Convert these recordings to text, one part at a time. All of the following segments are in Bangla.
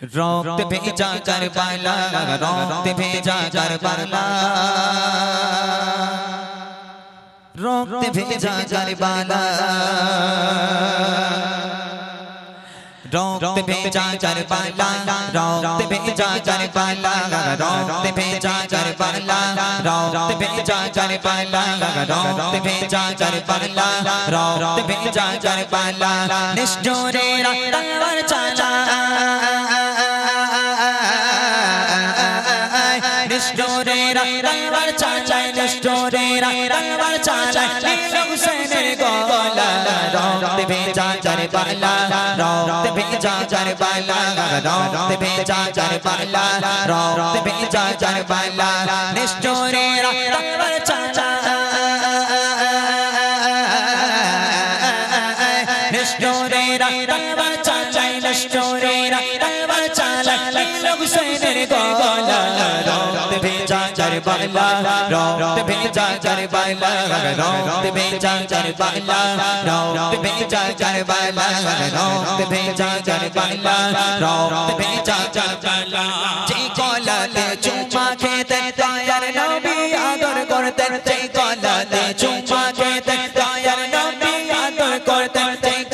রক্ত ভেজা কারবালা রক্ত ভেজা কারবালা রক্ত ভেজা কারবালা রক্ত ভেজা কারবালা রক্ত ভেজা কারবালা রক্ত ভেজা কারবালা রক্ত ভেজা কারবালা রক্ত ভেজা কারবালা রক্ত ভেজা কারবালা নিষ্ঠুরে তলবার চালা নিষ্ঠুরেরা তানবার চাচাই নিষ্ঠুরেরা তানবার চাচাই নীল হুসেনের গলা, রক্ত ভেজা জারবালা, রক্ত ভেজা জারবালা, রক্ত ভেজা জারবালা, রক্ত ভেজা জারবালা, নিষ্ঠুরেরা তানবার লস্করেরা চুমা খেতে তায়ার নবী আদর করতে যে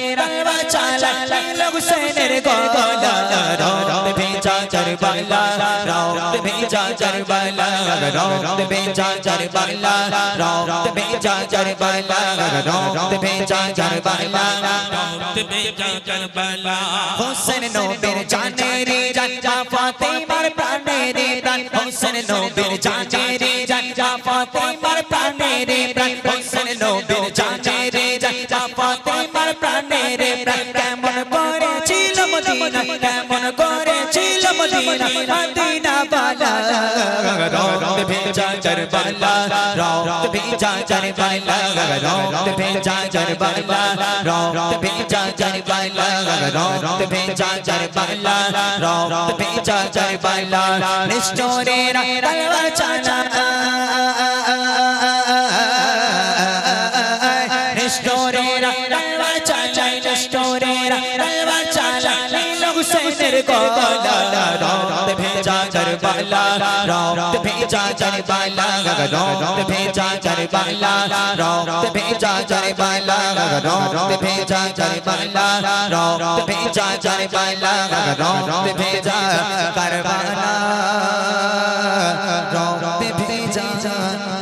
তেরা চালা লোক সেনের গলা রৌদ ভেজা চরবালা রৌদ ভেজা চরবালা রৌদ ভেজা চরবালা রৌদ ভেজা চরবালা রৌদ ভেজা চরবালা রৌদ ভেজা চরবালা হোসেন নবীর জানে রে জানজা ফাতেমার প্রাণে রে প্রাণ হোসেন নবীর জানে রে জানজা ফাতেমার মদিনা কেমন করে ছিল মদিনা কেমন করে ছিল মদিনা মদিনা বালা। রক্ত ভেজা জরবালা রক্ত ভেজা জরবালা রক্ত ভেজা জরবালা রক্ত ভেজা জরবালা রক্ত ভেজা জরবালা রক্ত ভেজা জরবালা নিষ্ঠোরেরা তলবার চালা। নিষ্ঠোরে রক্ত ভেজা চরবালা রক্ত ভেজা চরবালা রক্ত ভেজা চরবালা রক্ত ভেজা চরবালা রক্ত ভেজা চরবালা রক্ত ভেজা চরবালা রক্ত ভেজা করবালা, রক্ত ভেজা